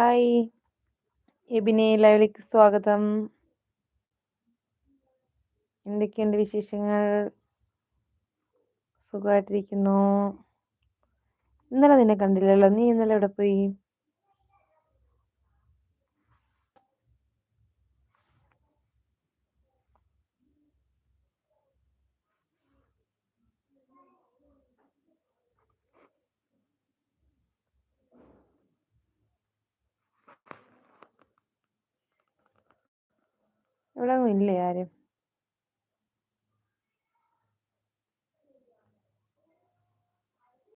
Hi. എബിനെ ലൈവിലേക്ക് സ്വാഗതം. എന്തൊക്കെയുണ്ട് വിശേഷങ്ങൾ? സുഖമായിട്ടിരിക്കുന്നു. ഇന്നലെ നിന്നെ കണ്ടില്ലല്ലോ. നീ ഇന്നലെ എവിടെ പോയി? ഇവിടെ ഒന്നും ഇല്ലേ ആരും